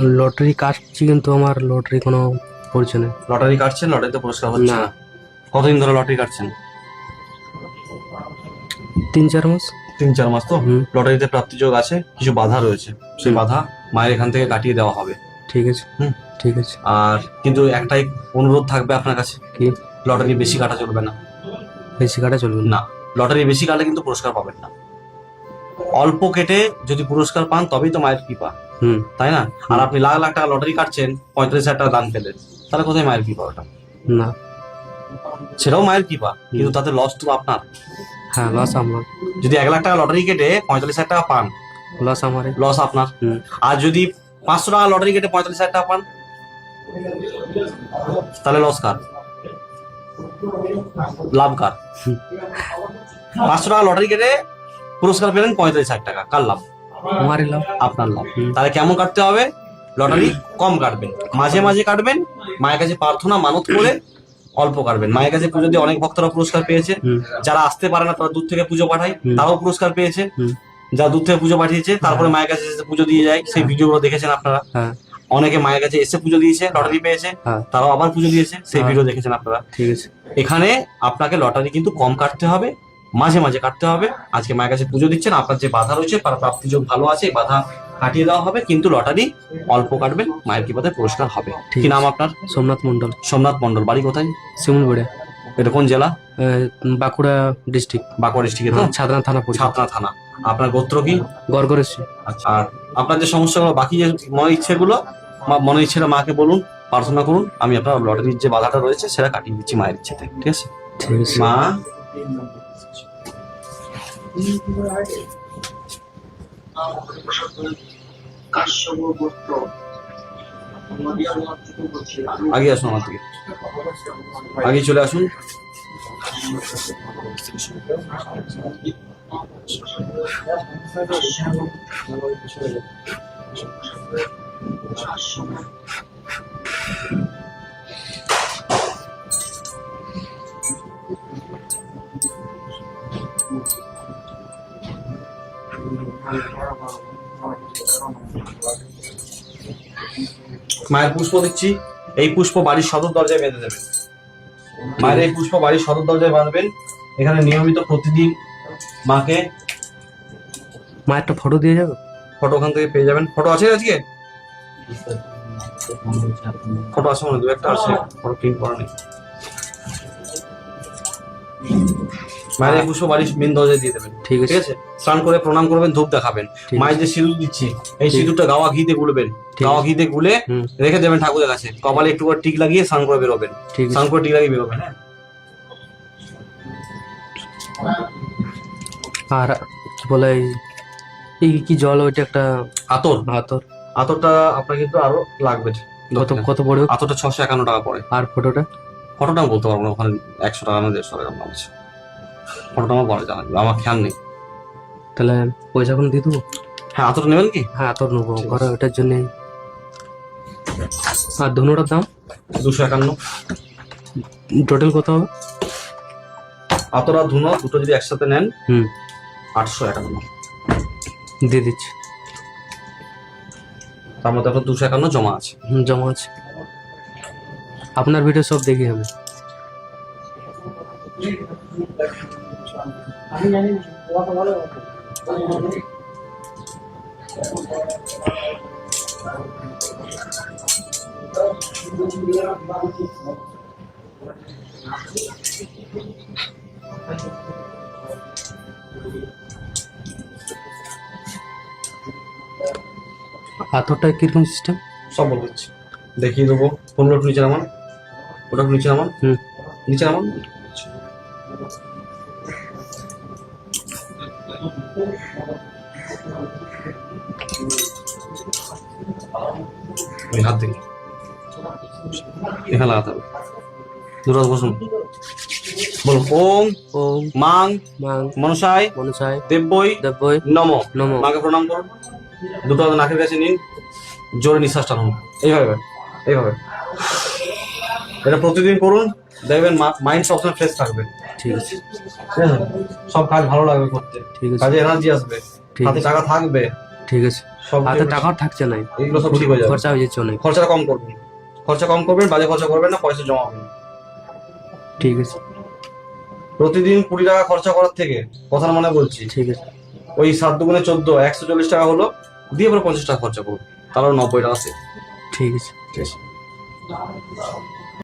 Lottery কাটছি কিন্তু আমার লটারি কোনো পড়ছে না। লটারি কাটছেন? লটারিতে পুরস্কার হচ্ছে। না। কতদিন ধরে লটারি কাটছেন? তিন চার মাস। তিন চার মাস তো। লটারিতে প্রাপ্তিযোগ আছে কিছু বাধা রয়েছে। সেই বাধা মায়ের এখান থেকে কাটিয়ে দেওয়া হবে। ঠিক আছে। হুম। ঠিক আছে। আর কিন্তু একটাই অনুরোধ থাকবে আপনার কাছে কি? লটারি বেশি কাটা চলবে না। বেশি কাটা চলবে না। না লটারি বেশি কাটলে কিন্তু পুরস্কার পাবেন না। অল্প কেটে যদি পুরস্কার পান তবেই তো মায়ের কৃপা। হুম তাই না? আর আপনি লাখ লাখ টাকা লটারি কাটছেন পঁয়তাল্লিশ হাজার টাকা দান পেলেন তাহলে কোথায় মায়ের কৃপা ওটা? না। সেটাও মায়ের কৃপা কিন্তু তাতে লস তো আপনার। হ্যাঁ লস আমার। যদি এক লাখ টাকা লটারি কেটে পঁয়তাল্লিশ হাজার টাকা পান লস আমার। লস আপনার। আর যদি পাঁচশো টাকা লটারি কেটে পঁয়তাল্লিশ হাজার টাকা পান তাহলে লস কার? লাভ কার? পাঁচশো টাকা লটারি কেটে পুরস্কার পেলেন পঁয়তাল্লিশ হাজার টাকা কার লাভ? আমারই লাভ আপনার লাভ তাহলে কেমন কাটতে হবে? লটারি কম কাটবেন। মাঝে মাঝে কাটবেন মায়ের কাছে প্রার্থনা মানত করে অল্প কাটবেন। মায়ের কাছে পুজো দিয়ে অনেক ভক্তরা পুরস্কার পেয়েছে যারা আসতে পারে না তারা দূর থেকে পুজো পাঠায়। তারাও পুরস্কার পেয়েছে। যারা দূর থেকে পুজো পাঠিয়েছে তারপরে মায়ের কাছে এসে পুজো দিয়ে যায়। সেই ভিডিওগুলো দেখেছেন আপনারা? হ্যাঁ। অনেকে মায়ের কাছে এসে পুজো দিয়েছে লটারি পেয়েছে হ্যাঁ। তারাও আবার পুজো দিয়েছে। সেই হ্যাঁ। ভিডিও দেখেছেন আপনারা। ঠিক আছে। এখানে আপনাকে লটারি কিন্তু কম কাটতে হবে। মাঝে মাঝে কাটতে হবে। আজকে মায়ের কাছে পুজো দিচ্ছেন আপনার যে বাধা রয়েছে তার প্রাপ্তিযোগ ভালো আছে এই বাধা কাটিয়ে দেওয়া হবে কিন্তু লটারি অল্প কাটবেন মায়ের কি কৃপাতে পুরস্কার হবে। কি নাম আপনার? সোমনাথ মন্ডল সোমনাথ মন্ডল বাড়ি কোথায়? শিমুলবেড়ে। এটা কোন জেলা? বাঁকুড়া ডিস্ট্রিক্ট। বাঁকুড়া ডিস্ট্রিক্টে তো? ছাদনা থানা ছাতনা থানা। আপনার গোত্র কি? গড়গড়েছি আচ্ছা আর আপনার যে সমস্যাগুলো বাকি যে মনের ইচ্ছেগুলো মা- মনের ইচ্ছেটা মাকে বলুন প্রার্থনা করুন আমি আপনার লটারির যে বাধাটা রয়েছে সেটা কাটিয়ে দিচ্ছি মায়ের ইচ্ছেতে। ঠিক আছে? ঠিক আছে। মা আগে আসুন আমার দিকে। আগে চলে আসুন। মায়ের পুষ্প দিচ্ছি এই পুষ্প বাড়ির সদর দরজায় বেঁধে দেবেন। মায়ের এই পুষ্প বাড়ির সদর দরজায় বাঁধবেন। এখানে নিয়মিত প্রতিদিন মাকে মায়ের একটা ফটো দিয়ে যাবে? ফটো ওখান থেকে পেয়ে যাবেন। ফটো আছে আজকে? ফটো আছে মনে দু একটা আছে। ফটো প্রিন্ট করা নেই। মায়ের বাড়ির মেন দরজায় দিয়ে দেবেন। ঠিক ঠিক আছে? স্নান করে প্রণাম করবেন ধূপ দেখাবেন। মায়ের যে সিঁদুর দিচ্ছি এই সিঁদুরটা গাওয়া ঘিতে গুলবেন। গাওয়া ঘিতে গুলে রেখে দেবেন ঠাকুরের কাছে। কপালে একটু করে টিক লাগিয়ে স্নান করে বেরোবেন। স্নান করে টিক লাগিয়ে বেরোবেন হ্যাঁ। আর কি বলে এই- কি জল ওইটা একটা আতর। হাতর আতরটা আপনার কিন্তু আরও লাগবে। কত কত পড়বে? আতরটা ছশো একান্ন টাকা পড়ে। আর ফটোটা? ফটোটা বলতে পারব না ওখানে একশো টাকা না দেড়শো টাকা দাম আছে। ফটোটা আমার পরে জানা আমার খেয়াল নেই। তাহলে পয়সা কোনো দিয়ে দেবো? হ্যাঁ আতর নেবেন কি? হ্যাঁ আতর নেব। ঘরে ওটার জন্য। আর ধনুটার দাম? দুশো একান্ন। টোটাল কত হবে? আতর আর ধুনো দুটো যদি একসাথে নেন হুম। আটশো একান্ন। দিয়ে দিচ্ছি। তার মধ্যে আপনার দুশো একান্ন জমা আছে। হুম, জমা আছে। আপনার ভিডিও সব দেখি আমি। পাথরটা কীরকম সিস্টেম সব বলে দিচ্ছি। দেখিয়ে দেবো। পনেরো নিচে নামান। ওটা নিচে নামান। হুম। নিচে নামান। ওই হাত থেকে। এখানে লাগাতে হবে। দুটো বসুন। ওম ওম মাং মাং মনসায় মনসায় দেব্যই দেব্যই নম। নম। মাকে প্রণাম করুন দুটো নাকের কাছে নিন। জোরে নিঃশ্বাস টানুন এইভাবে এইভাবে। এটা প্রতিদিন করুন। দেখবেন মাইন্ড সবসময় ফ্রেশ থাকবে। ঠিক আছে। ঠিক আছে? সব কাজ ভালো লাগবে করতে। ঠিক আছে। কাজে এনার্জি আসবে। হাতে টাকা থাকবে। ঠিক আছে। সব হাতে টাকা থাকছে না। এগুলো সব ঠিক হয়ে যাবে। খরচা হয়ে যাচ্ছে অনেক। খরচাটা কম করবেন। খরচা কম করবেন বাজে খরচা করবেন না পয়সা জমা জমাবেন ঠিক আছে। প্রতিদিন কুড়ি টাকা খরচা করার থেকে কথার মানে বলছি। ঠিক আছে। ওই সাত দুগুণে চোদ্দ একশো চল্লিশ টাকা হলো দিয়ে পরে পঞ্চাশ টাকা খরচা করুন। তাহলে নব্বই টাকা সে ঠিক আছে। ঠিক আছে।